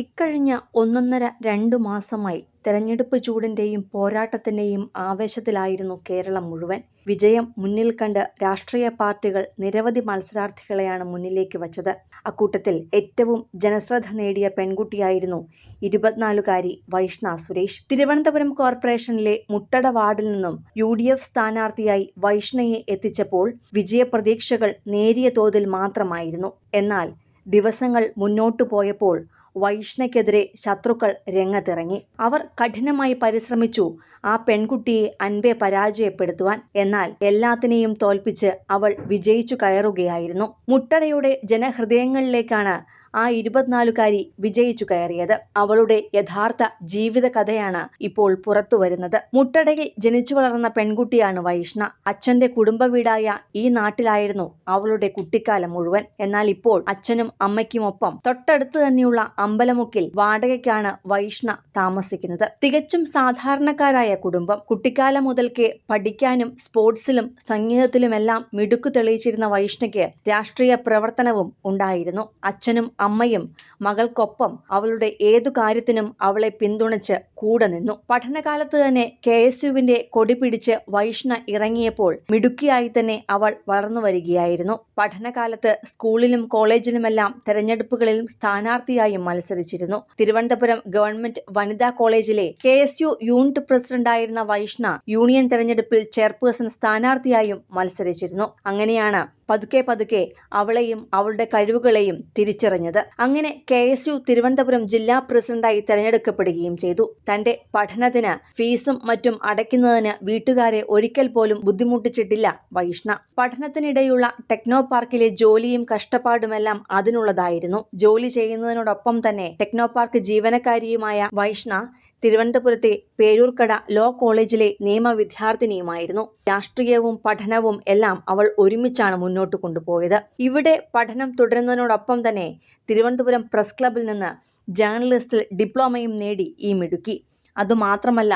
ഇക്കഴിഞ്ഞ ഒന്നൊന്നര രണ്ടു മാസമായി തെരഞ്ഞെടുപ്പ് ചൂടിന്റെയും പോരാട്ടത്തിന്റെയും ആവേശത്തിലായിരുന്നു കേരളം മുഴുവൻ. വിജയം മുന്നിൽ കണ്ട് രാഷ്ട്രീയ പാർട്ടികൾ നിരവധി മത്സരാർത്ഥികളെയാണ് മുന്നിലേക്ക് വച്ചത്. അക്കൂട്ടത്തിൽ ഏറ്റവും ജനശ്രദ്ധ നേടിയ പെൺകുട്ടിയായിരുന്നു ഇരുപത്തിനാലുകാരി വൈഷ്ണ സുരേഷ്. തിരുവനന്തപുരം കോർപ്പറേഷനിലെ മുട്ടട വാർഡിൽ നിന്നും യു ഡി എഫ് സ്ഥാനാർത്ഥിയായി വൈഷ്ണയെ എത്തിച്ചപ്പോൾ വിജയപ്രതീക്ഷകൾ നേരിയ തോതിൽ മാത്രമായിരുന്നു. എന്നാൽ ദിവസങ്ങൾ മുന്നോട്ടു പോയപ്പോൾ വൈഷ്ണയ്ക്കെതിരെ ശത്രുക്കൾ രംഗത്തിറങ്ങി. അവർ കഠിനമായി പരിശ്രമിച്ചു ആ പെൺകുട്ടിയെ അൻപെ പരാജയപ്പെടുത്തുവാൻ. എന്നാൽ എല്ലാത്തിനെയും തോൽപ്പിച്ച് അവൾ വിജയിച്ചു കയറുകയായിരുന്നു. മുട്ടടയുടെ ജനഹൃദയങ്ങളിലേക്കാണ് ആ ഇരുപത്തിനാലുകാരി വിജയിച്ചു കയറിയത്. അവളുടെ യഥാർത്ഥ ജീവിത കഥയാണ് ഇപ്പോൾ പുറത്തു വരുന്നത് മുട്ടടയിൽ ജനിച്ചു വളർന്ന പെൺകുട്ടിയാണ് വൈഷ്ണ. അച്ഛന്റെ കുടുംബ വീടായ ഈ നാട്ടിലായിരുന്നു അവളുടെ കുട്ടിക്കാലം മുഴുവൻ. എന്നാൽ ഇപ്പോൾ അച്ഛനും അമ്മയ്ക്കുമൊപ്പം തൊട്ടടുത്ത് തന്നെയുള്ള അമ്പലമുക്കിൽ വാടകയ്ക്കാണ് വൈഷ്ണ താമസിക്കുന്നത്. തികച്ചും സാധാരണക്കാരായ കുടുംബം. കുട്ടിക്കാലം മുതൽക്കേ പഠിക്കാനും സ്പോർട്സിലും സംഗീതത്തിലുമെല്ലാം മിടുക്കു തെളിയിച്ചിരുന്ന വൈഷ്ണയ്ക്ക് രാഷ്ട്രീയ പ്രവർത്തനവും ഉണ്ടായിരുന്നു. അച്ഛനും അമ്മയും മകൾക്കൊപ്പം അവളുടെ ഏതു കാര്യത്തിനും അവളെ പിന്തുണച്ച് കൂടെ നിന്നു. പഠനകാലത്ത് തന്നെ കെ എസ് യുവിന്റെ കൊടി പിടിച്ച് വൈഷ്ണ ഇറങ്ങിയപ്പോൾ മിടുക്കിയായി തന്നെ അവൾ വളർന്നു വരികയായിരുന്നു പഠനകാലത്ത് സ്കൂളിലും കോളേജിലുമെല്ലാം തെരഞ്ഞെടുപ്പുകളിലും സ്ഥാനാർത്ഥിയായും മത്സരിച്ചിരുന്നു. തിരുവനന്തപുരം ഗവൺമെന്റ് വനിതാ കോളേജിലെ കെ എസ് യു യൂണിറ്റ് പ്രസിഡന്റായിരുന്ന വൈഷ്ണ യൂണിയൻ തെരഞ്ഞെടുപ്പിൽ ചെയർപേഴ്സൺ സ്ഥാനാർത്ഥിയായും മത്സരിച്ചിരുന്നു. അങ്ങനെയാണ് പതുക്കെ പതുക്കെ അവളെയും അവളുടെ കഴിവുകളെയും തിരിച്ചറിഞ്ഞത്. അങ്ങനെ കെ എസ് യു തിരുവനന്തപുരം ജില്ലാ പ്രസിഡന്റായി തെരഞ്ഞെടുക്കപ്പെടുകയും ചെയ്തു. തന്റെ പഠനത്തിന് ഫീസും മറ്റും അടയ്ക്കുന്നതിന് വീട്ടുകാരെ ഒരിക്കൽ പോലും ബുദ്ധിമുട്ടിച്ചിട്ടില്ല വൈഷ്ണ. പഠനത്തിനിടെയുള്ള ടെക്നോ പാർക്കിലെ ജോലിയും കഷ്ടപ്പാടുമെല്ലാം അതിനുള്ളതായിരുന്നു. ജോലി ചെയ്യുന്നതിനോടൊപ്പം തന്നെ ടെക്നോ പാർക്ക് ജീവനക്കാരിയുമായ വൈഷ്ണ തിരുവനന്തപുരത്തെ പേരൂർക്കട ലോ കോളേജിലെ നിയമ വിദ്യാർത്ഥിനിയുമായിരുന്നു. രാഷ്ട്രീയവും പഠനവും എല്ലാം അവൾ ഒരുമിച്ചാണ് മുന്നോട്ട് കൊണ്ടുപോയത്. ഇവിടെ പഠനം തുടരുന്നതിനോടൊപ്പം തന്നെ തിരുവനന്തപുരം പ്രസ് ക്ലബിൽ നിന്ന് ജേർണലിസ്റ്റിൽ ഡിപ്ലോമയും നേടി ഈ മിടുക്കി. അതുമാത്രമല്ല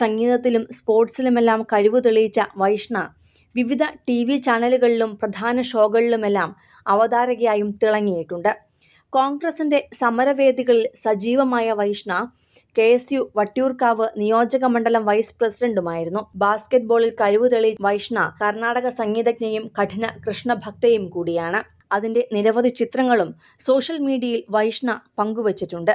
സംഗീതത്തിലും സ്പോർട്സിലുമെല്ലാം കഴിവ് തെളിയിച്ച വൈഷ്ണ വിവിധ ടി വി ചാനലുകളിലും പ്രധാന ഷോകളിലുമെല്ലാം അവതാരകയായും തിളങ്ങിയിട്ടുണ്ട്. കോൺഗ്രസിന്റെ സമരവേദികളിൽ സജീവമായ Vaishna K S U Vattiyoorkavu നിയോജക മണ്ഡലം വൈസ് പ്രസിഡന്റുമായിരുന്നു. ബാസ്കറ്റ്ബോളിൽ കഴിവ് തെളിയിച്ച വൈഷ്ണ കർണാടക സംഗീതജ്ഞയും കഠിന കൃഷ്ണഭക്തയും കൂടിയാണ്. അതിന്റെ നിരവധി ചിത്രങ്ങളും സോഷ്യൽ മീഡിയയിൽ വൈഷ്ണ പങ്കുവച്ചിട്ടുണ്ട്.